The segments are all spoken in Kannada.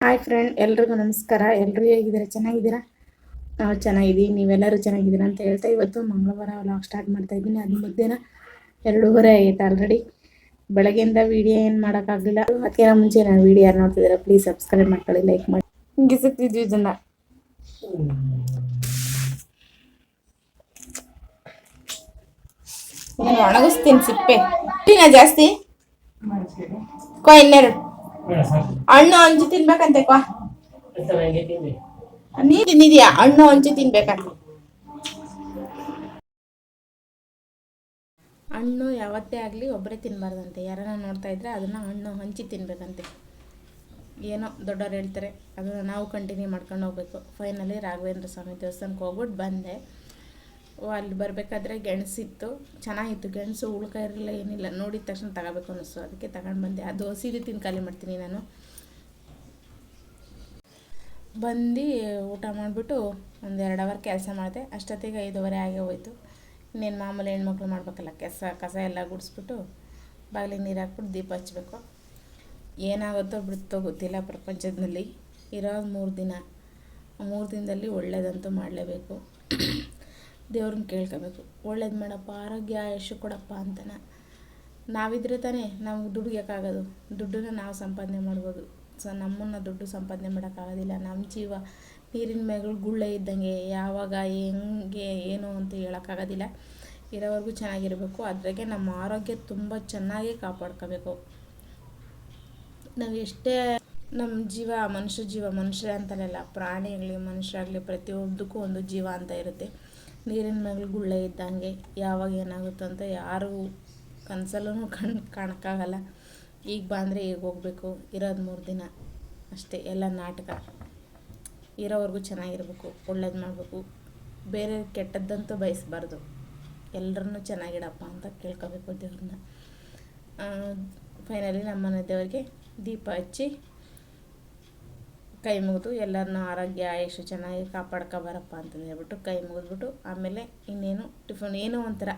ಹಾಯ್ ಫ್ರೆಂಡ್ ಎಲ್ರಿಗೂ ನಮಸ್ಕಾರ. ಎಲ್ಲರೂ ಹೇಗಿದ್ದೀರಾ? ಚೆನ್ನಾಗಿದ್ದೀರಾ? ನಾವು ಚೆನ್ನಾಗಿದ್ದೀವಿ. ನೀವೆಲ್ಲರೂ ಚೆನ್ನಾಗಿದ್ದೀರಾ ಅಂತ ಹೇಳ್ತಾ ಇವತ್ತು ಮಂಗಳವಾರ ವ್ಲಾಗ್ ಸ್ಟಾರ್ಟ್ ಮಾಡ್ತಾ ಇದ್ದೀನಿ. ಅದು ಮಧ್ಯಾಹ್ನ ಎರಡೂವರೆ ಆಗೈತೆ ಆಲ್ರೆಡಿ ಬೆಳಗ್ಗೆಯಿಂದ ವಿಡಿಯೋ ಏನು ಮಾಡೋಕ್ಕಾಗಲಿಲ್ಲ. ಅದಕ್ಕಿಂತ ಮುಂಚೆ ನಾನು ವಿಡಿಯೋ ಯಾರು ನೋಡ್ತಿದ್ದೀರಾ ಪ್ಲೀಸ್ ಸಬ್ಸ್ಕ್ರೈಬ್ ಮಾಡ್ಕೊಳ್ಳಿ ಲೈಕ್ ಮಾಡಿ. ಇದನ್ನ ನಾನು ಒಣಗಿಸ್ತೀನಿ ಸಿಪ್ಪೆ. ಜಾಸ್ತಿ? ಕೋ ಇನ್ನೆರಡು. ಹಣ್ಣು ಹಂಚಿ ತಿನ್ಬೇಕಂತೆ ನೀ ತಿಂದಿದ್ಯಾ? ಹಣ್ಣು ಹಂಚಿ ತಿನ್ಬೇಕಂತೆ. ಹಣ್ಣು ಯಾವತ್ತೇ ಆಗಲಿ ಒಬ್ಬರೇ ತಿನ್ಬಾರ್ದಂತೆ. ಯಾರನ್ನ ನೋಡ್ತಾ ಇದ್ರೆ ಅದನ್ನ ಹಣ್ಣು ಹಂಚಿ ತಿನ್ಬೇಕಂತೆ. ಏನೋ ದೊಡ್ಡವ್ರು ಹೇಳ್ತಾರೆ, ಅದನ್ನ ನಾವು ಕಂಟಿನ್ಯೂ ಮಾಡ್ಕೊಂಡು ಹೋಗ್ಬೇಕು. ಫೈನಲಿ ರಾಘವೇಂದ್ರ ಸ್ವಾಮಿ ದೇವಸ್ಥಾನಕ್ಕೆ ಹೋಗ್ಬಿಟ್ಟು ಬಂದೆ. ಅಲ್ಲಿ ಬರಬೇಕಾದ್ರೆ ಗೆಣಸಿತ್ತು. ಚೆನ್ನಾಗಿತ್ತು. ಗೆಣಸು ಉಳ್ಕ ಇರಲಿಲ್ಲ ಏನಿಲ್ಲ. ನೋಡಿದ ತಕ್ಷಣ ತಗೋಬೇಕು ಅನ್ನಿಸ್ತು. ಅದಕ್ಕೆ ತಗೊಂಡು ಬಂದೆ. ಅದು ಹಸಿದು ತಿಂದು ಖಾಲಿ ಮಾಡ್ತೀನಿ ನಾನು. ಬಂದು ಊಟ ಮಾಡಿಬಿಟ್ಟು ಒಂದು ಎರಡು ಅವರ್ ಕೆಲಸ ಮಾಡಿದೆ. ಅಷ್ಟೊತ್ತಿಗೆ ಐದೂವರೆ ಆಗೇ ಹೋಯ್ತು. ಇನ್ನೇನು ಮಾಮೂಲಿ ಹೆಣ್ಮಕ್ಳು ಮಾಡ್ಬೇಕಲ್ಲ, ಕೆಸ, ಕಸ ಎಲ್ಲ ಗುಡಿಸ್ಬಿಟ್ಟು ಬಾಗಿಲಿಗೆ ನೀರು ಹಾಕ್ಬಿಟ್ಟು ದೀಪ ಹಚ್ಚಬೇಕು ಏನಾಗುತ್ತೋ ಬಿಡುತ್ತೋ ಗೊತ್ತಿಲ್ಲ ಪ್ರಪಂಚದಲ್ಲಿ. ಇರೋದು ಮೂರು ದಿನ. ಮೂರು ದಿನದಲ್ಲಿ ಒಳ್ಳೇದಂತೂ ಮಾಡಲೇಬೇಕು. ದೇವ್ರನ್ನ ಕೇಳ್ಕೊಬೇಕು. ಒಳ್ಳೇದು ಮಾಡಪ್ಪ, ಆರೋಗ್ಯ ಆಯುಷ್ಯ ಕೊಡಪ್ಪ ಅಂತಾನೆ. ನಾವಿದ್ರೆ ತಾನೇ ನಮ್ಗೆ ದುಡಿಯೋಕ್ಕಾಗೋದು ದುಡ್ಡನ್ನ ನಾವು ಸಂಪಾದನೆ ಮಾಡ್ಬೋದು. ಸೊ ನಮ್ಮನ್ನು ದುಡ್ಡು ಸಂಪಾದನೆ ಮಾಡೋಕ್ಕಾಗೋದಿಲ್ಲ. ನಮ್ಮ ಜೀವ ನೀರಿನ ಮೇಗಳು ಗುಳ್ಳೆ ಇದ್ದಂಗೆ ಯಾವಾಗ, ಹೆಂಗೆ, ಏನು ಅಂತ ಹೇಳೋಕ್ಕಾಗೋದಿಲ್ಲ. ಇರೋವರೆಗೂ ಚೆನ್ನಾಗಿರಬೇಕು. ಅದ್ರಾಗೆ ನಮ್ಮ ಆರೋಗ್ಯ ತುಂಬ ಚೆನ್ನಾಗಿ ಕಾಪಾಡ್ಕೋಬೇಕು. ನಾವು ಎಷ್ಟೇ ನಮ್ಮ ಜೀವ ಮನುಷ್ಯ ಜೀವ ಮನುಷ್ಯ ಅಂತಲಲ್ಲ ಮನುಷ್ಯ ಮನುಷ್ಯರಾಗಲಿ ಪ್ರತಿಯೊಂದಕ್ಕೂ ಒಂದು ಜೀವ ಅಂತ ಇರುತ್ತೆ. ನೀರಿನ ಮೇಲೆ ಗುಳ್ಳೆ ಇದ್ದಂಗೆ ಯಾವಾಗ ಏನಾಗುತ್ತೆ ಅಂತ ಯಾರೂ ಕನಸಲ್ಲೂ ಕಣ್ ಕಾಣೋಕ್ಕಾಗಲ್ಲ. ಈಗ ಬಂದರೆ ಈಗ ಹೋಗಬೇಕು, ಇರೋದು ಮೂರು ದಿನ ಅಷ್ಟೇ, ಎಲ್ಲ ನಾಟಕ. ಇರೋವರೆಗೂ ಚೆನ್ನಾಗಿರ್ಬೇಕು, ಒಳ್ಳೇದು ಮಾಡಬೇಕು. ಬೇರೆ ಕೆಟ್ಟದ್ದಂತೂ ಬಯಸಬಾರ್ದು. ಎಲ್ಲರನ್ನೂ ಚೆನ್ನಾಗಿಡಪ್ಪ ಅಂತ ಕೇಳ್ಕೊಬೇಕು ದೇವ್ರನ್ನ. ಫೈನಲಿ ನಮ್ಮನೆ ದೇವರಿಗೆ ದೀಪ ಹಚ್ಚಿ ಕೈ ಮುಗಿದು ಎಲ್ಲರನ್ನೂ ಆರೋಗ್ಯ ಆಯುಷ್ ಚೆನ್ನಾಗಿ ಕಾಪಾಡ್ಕೊ ಬರಪ್ಪ ಅಂತಂದು ಹೇಳ್ಬಿಟ್ಟು ಕೈ ಮುಗಿದ್ಬಿಟ್ಟು ಆಮೇಲೆ ಇನ್ನೇನು ಟಿಫನ್, ಏನೋ ಒಂಥರ.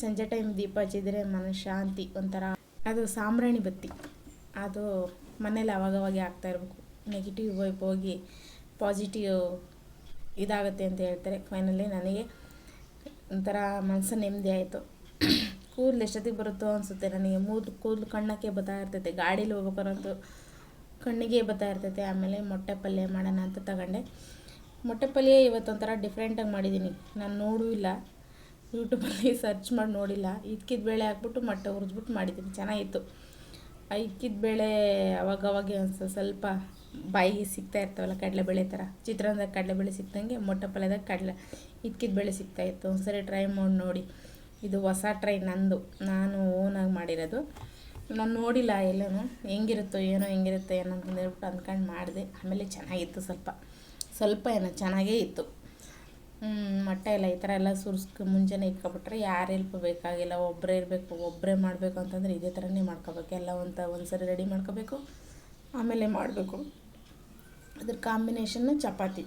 ಸಂಜೆ ಟೈಮ್ ದೀಪ ಹಚ್ಚಿದರೆ ಮನಃಶಾಂತಿ ಒಂಥರ ಅದು ಸಾಂಬ್ರಾಣಿ ಬತ್ತಿ. ಅದು ಮನೇಲಿ ಅವಾಗವಾಗ ಆಗ್ತಾ ಇರಬೇಕು. ನೆಗೆಟಿವ್ ವೈಪ್ ಹೋಗಿ ಪಾಸಿಟಿವ್ ಇದಾಗುತ್ತೆ ಅಂತ ಹೇಳ್ತಾರೆ. ಫೈನಲಿ ನನಗೆ ಒಂಥರ ಮನಸ್ಸು ನೆಮ್ಮದಿ ಆಯಿತು. ಕೂದಲು ಎಷ್ಟೊತ್ತಿಗೆ ಬರುತ್ತೋ ಅನಿಸುತ್ತೆ ನನಗೆ. ಮೂದು ಕೂದಲು ಕಣ್ಣಕ್ಕೆ ಬರ್ತಾ ಇರ್ತೈತೆ. ಗಾಡೀಲಿ ಹೋಗ್ಬೇಕಾರಂತೂ ಕಣ್ಣಿಗೆ ಬರ್ತಾ ಇರ್ತೈತೆ, ಆಮೇಲೆ ಮೊಟ್ಟೆ ಪಲ್ಯ ಮಾಡೋಣ ಅಂತ ತಗೊಂಡೆ. ಮೊಟ್ಟೆ ಪಲ್ಯ ಇವತ್ತೊಂಥರ ಡಿಫ್ರೆಂಟಾಗಿ ಮಾಡಿದ್ದೀನಿ ನಾನು ನೋಡೂ ಇಲ್ಲ. ಯೂಟ್ಯೂಬಲ್ಲಿ ಸರ್ಚ್ ಮಾಡಿ ನೋಡಿಲ್ಲ. ಇಕ್ಕಿದ ಬೇಳೆ ಹಾಕ್ಬಿಟ್ಟು ಮೊಟ್ಟೆ ಹುರಿದ್ಬಿಟ್ಟು ಮಾಡಿದ್ದೀನಿ ಚೆನ್ನಾಗಿತ್ತು. ಆ ಇಕ್ಕಿದ ಬೇಳೆ ಅವಾಗವಾಗ ಒಂದು ಸ್ವಲ್ಪ ಬಾಯಿಗೆ ಸಿಗ್ತಾ ಇರ್ತಾವಲ್ಲ ಕಡಲೆಬೇಳೆ ಥರ ಚಿತ್ರಾನ್ನದಾಗ ಕಡಲೆಬೇಳೆ ಸಿಕ್ತಂಗೆ ಮೊಟ್ಟೆ ಪಲ್ಯದಾಗ ಕಡಲೆ, ಇಕ್ಕಿದ ಬೇಳೆ ಸಿಗ್ತಾಯಿತ್ತು ಒಂದ್ಸರಿ ಟ್ರೈ ಮಾಡಿ ನೋಡಿ. ಇದು ಹೊಸ ಟ್ರೈ ನಂದು. ನಾನು ಓನಾಗಿ ಮಾಡಿರೋದು. ನಾನು ನೋಡಿಲ್ಲ ಎಲ್ಲನೂ. ಹೆಂಗಿರುತ್ತೋ ಏನೋ ಹೆಂಗಿರುತ್ತೋ ಏನೋ ಅಂತ ಹೇಳ್ಬಿಟ್ಟು ಅಂದ್ಕೊಂಡು ಮಾಡಿದೆ. ಆಮೇಲೆ ಚೆನ್ನಾಗಿತ್ತು ಸ್ವಲ್ಪ. ಸ್ವಲ್ಪ ಏನೋ ಚೆನ್ನಾಗೇ ಇತ್ತು. ಮೊಟ್ಟೆ ಎಲ್ಲ ಈ ಥರ ಎಲ್ಲ ಸುರಿಸ್ಕೊ ಮುಂಜಾನೆ ಇಟ್ಕೊಬಿಟ್ರೆ ಯಾರು ಹೆಲ್ಪ್ ಬೇಕಾಗಿಲ್ಲ ಒಬ್ಬರೇ ಇರಬೇಕು ಒಬ್ಬರೇ ಮಾಡಬೇಕು ಅಂತಂದರೆ ಇದೇ ಥರನೇ ಮಾಡ್ಕೋಬೇಕು. ಎಲ್ಲ ಒಂದು ಒಂದು ಸರಿ ರೆಡಿ ಮಾಡ್ಕೋಬೇಕು, ಆಮೇಲೆ ಮಾಡಬೇಕು. ಅದ್ರ ಕಾಂಬಿನೇಷನ್ನು ಚಪಾತಿ.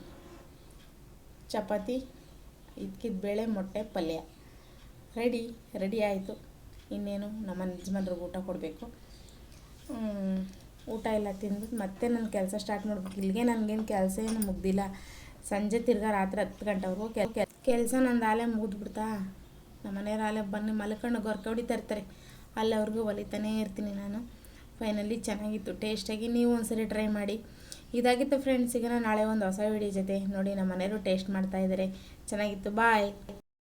ಚಪಾತಿ, ಇದ್ಕಿದ ಬೇಳೆ, ಮೊಟ್ಟೆ, ಪಲ್ಯ. ರೆಡಿ ರೆಡಿ ಆಯಿತು. ಇನ್ನೇನು ನಮ್ಮ ಯಜಮಾನ್ರಿಗೆ ಊಟ ಕೊಡಬೇಕು. ಊಟ ಎಲ್ಲ ತಿಂದು ಮತ್ತೆ ನನ್ನ ಕೆಲಸ ಸ್ಟಾರ್ಟ್ ಮಾಡ್ಬೇಕು. ಇಲ್ಲಿಗೆ ನನಗೇನು ಕೆಲಸ ಏನು ಮುಗ್ದಿಲ್ಲ. ಸಂಜೆ ತಿರ್ಗಾ ರಾತ್ರಿ ಹತ್ತು ಗಂಟೆವರೆಗೂ ಕೆಲಸ ನಂದು ಆಲೆ ಮುಗಿದ್ಬಿಡ್ತಾ. ನಮ್ಮ ಮನೆಯವ್ರು ಆಲೆ ಬನ್ನಿ ಮಲ್ಕೊಂಡು ಗೊರ್ಕೆ ಹೊಡಿತಾ ಇರ್ತಾರೆ. ಅಲ್ಲಿವ್ರಿಗೂ ಹೊಲಿತಾನೇ ಇರ್ತೀನಿ ನಾನು. ಫೈನಲಿ ಚೆನ್ನಾಗಿತ್ತು. ಟೇಸ್ಟಾಗಿ ನೀವು ಒಂದ್ಸರಿ ಟ್ರೈ ಮಾಡಿ. ಇದಾಗಿತ್ತು ಫ್ರೆಂಡ್ಸ್ ಈಗ ನಾಳೆ ಒಂದು ಹೊಸ ವಿಡಿಯೋ ಜೊತೆ ನೋಡಿ ನಮ್ಮ ಮನೆಯವರು ಟೇಸ್ಟ್ ಮಾಡ್ತಾ ಇದ್ದಾರೆ ಚೆನ್ನಾಗಿತ್ತು. ಬಾಯ್